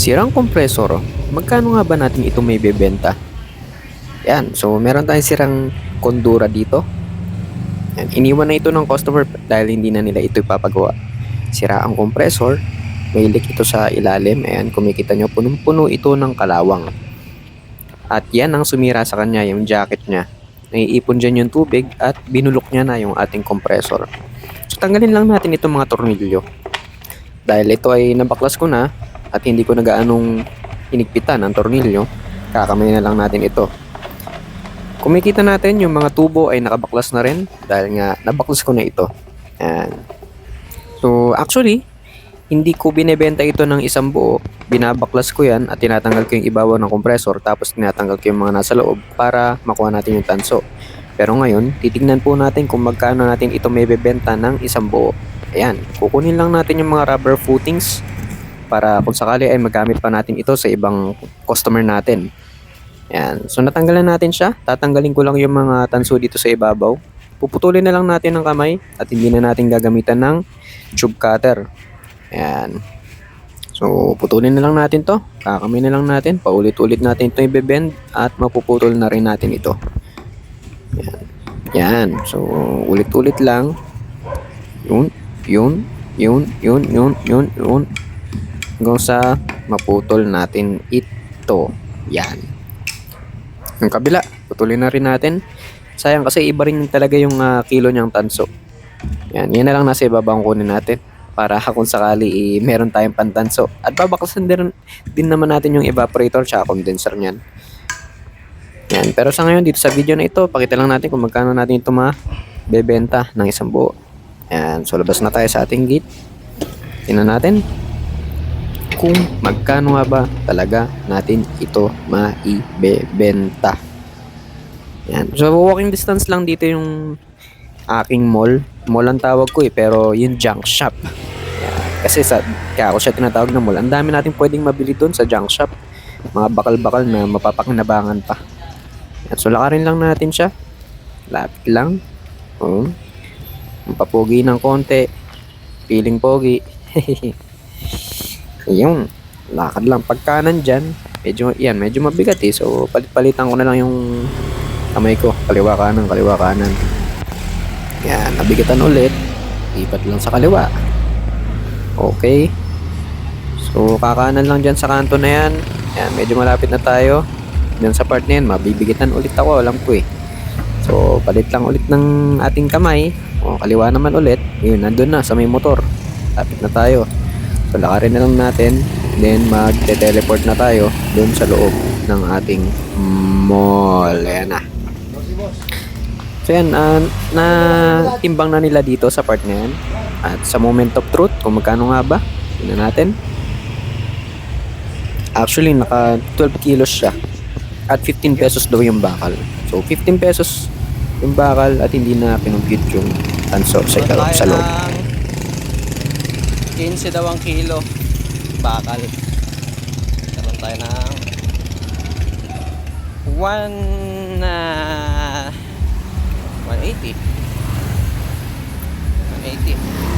Sirang kompresor, magkano nga ba natin ito may bebenta? Yan, so meron tayong sirang kondura dito. Yan, iniwan na ito ng customer dahil hindi na nila ito ipapagawa. Sira ang kompresor, may leak ito sa ilalim. Ayan, kumikita nyo, punong-puno ito ng kalawang. At yan ang sumira sa kanya, yung jacket niya. Naiipon dyan yung tubig at binulok niya na yung ating kompresor. So tanggalin lang natin itong mga tornilyo. Dahil ito ay nabaklas ko na at hindi ko na gaanong hinigpitan ang tornilyo, kakamay na lang natin ito. Kumikita natin yung mga tubo ay nakabaklas na rin dahil nga nabaklas ko na ito. Ayan. So actually, hindi ko binebenta ito ng isang buo. Binabaklas ko yan at tinatanggal ko yung ibabaw ng kompresor tapos tinatanggal ko yung mga nasa loob para makuha natin yung tanso. Pero ngayon, titignan po natin kung magkano natin ito may bebenta ng isang buo. Ayan, kukunin lang natin yung mga rubber footings para kung sakali ay magamit pa natin ito sa ibang customer natin. Ayan, so natanggalan natin siya. Tatanggalin ko lang yung mga tanso dito sa ibabaw. Puputulin na lang natin ng kamay at hindi na natin gagamitan ng tube cutter. Ayan. So, putulin na lang natin to. Kakamay na lang natin. Paulit-ulit natin ito i-bend at mapuputol na rin natin ito. Ayan. Yan. So, ulit-ulit lang. Yun, yun, yun, yun, yun, yun, yun. Hanggang sa maputol natin ito. Yan. Yung kabila, putulin na rin natin. Sayang kasi iba rin talaga yung ah, kilo niyang tanso. Yan, yan na lang nasa ibabang kunin natin para kung sakali eh, meron tayong pantanso. At babaklasan din, din naman natin yung evaporator tsaka condenser niyan. Yan, pero sa ngayon dito sa video na ito, pakita lang natin kung magkano natin ito bebenta ng isang buo. Yan, so labas na tayo sa ating gate. Tingnan natin kung magkano nga ba talaga natin ito maibebenta. Yan. So walking distance lang dito yung aking mall. Mall ang tawag ko eh, pero yung junk shop. Yan. Kasi sa, kaya ako siya tinatawag na mall. Ang dami natin pwedeng mabili doon sa junk shop. Mga bakal-bakal na mapapakinabangan pa. Yan. So lakarin lang natin siya. Lapit lang. Oh. Ang papogi ng konti. Feeling pogi. Ayun. Lakad lang. Pagka nandyan, medyo, yan, medyo mabigat eh. So, palit-palitan ko na lang yung kamay ko. Kaliwa kanan, kaliwa kanan. Yan, nabigatan ulit. Lipat lang sa kaliwa. Okay. So, kakanan lang dyan sa kanto na yan. Yan, medyo malapit na tayo. Yan sa part na yan, mabibigitan ulit ako. Alam ko eh. So, palit lang ulit ng ating kamay. O, kaliwa naman ulit. Yun, nandun na sa may motor. Lapit na tayo. So, na lang natin. Then, magte-teleport na tayo dun sa loob ng ating mall. Ayan na. So, yan. ah, na timbang na nila dito sa part na yan. At sa moment of truth, kung magkano nga ba, tingnan natin. Actually, naka 12 kilos siya. At 15 pesos daw yung bakal. So, 15 pesos yung bakal at hindi na kinumpute yung tanso sa loob. 15 daw ang kilo bakal. Karoon tayo ng 1 na 180. 180.